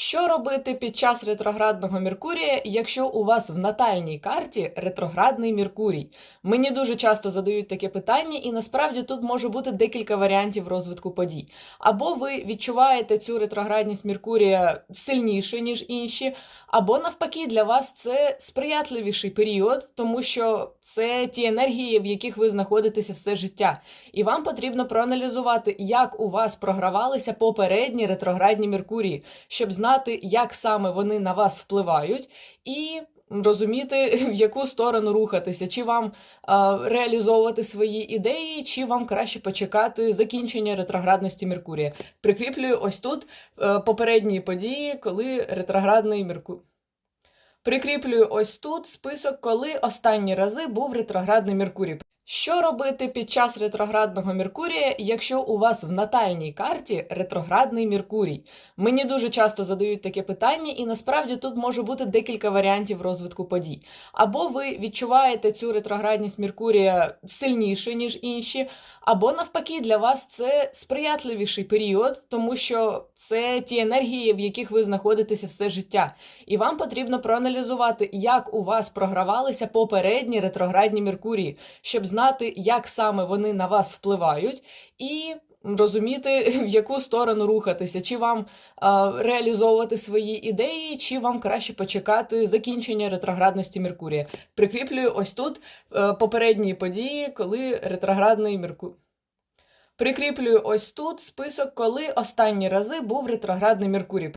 Що робити під час ретроградного Меркурія, якщо у вас в натальній карті ретроградний Меркурій? Мені дуже часто задають таке питання, і насправді тут може бути декілька варіантів розвитку подій. Або ви відчуваєте цю ретроградність Меркурія сильніше, ніж інші, або навпаки, для вас це сприятливіший період, тому що це ті енергії, в яких ви знаходитеся все життя. І вам потрібно проаналізувати, як у вас програвалися попередні ретроградні Меркурії, щоб знати, як саме вони на вас впливають, і розуміти, в яку сторону рухатися, чи вам а, реалізовувати свої ідеї, чи вам краще почекати закінчення ретроградності Меркурія. Прикріплюю ось тут е, попередні події, коли ретроградний Меркурій. Прикріплюю ось тут список, коли останні рази був ретроградний Меркурій. Що робити під час ретроградного Меркурія, якщо у вас в натальній карті ретроградний Меркурій? Мені дуже часто задають таке питання, і насправді тут може бути декілька варіантів розвитку подій. Або ви відчуваєте цю ретроградність Меркурія сильніше, ніж інші, або навпаки, для вас це сприятливіший період, тому що це ті енергії, в яких ви знаходитеся все життя. І вам потрібно проаналізувати, як у вас програвалися попередні ретроградні Меркурії, щоб знати, як саме вони на вас впливають, і розуміти, в яку сторону рухатися, чи вам а, реалізовувати свої ідеї, чи вам краще почекати закінчення ретроградності Меркурія. Прикріплюю ось тут е, попередні події, коли ретроградний Меркурій. Прикріплюю ось тут список, коли останні рази був ретроградний Меркурій.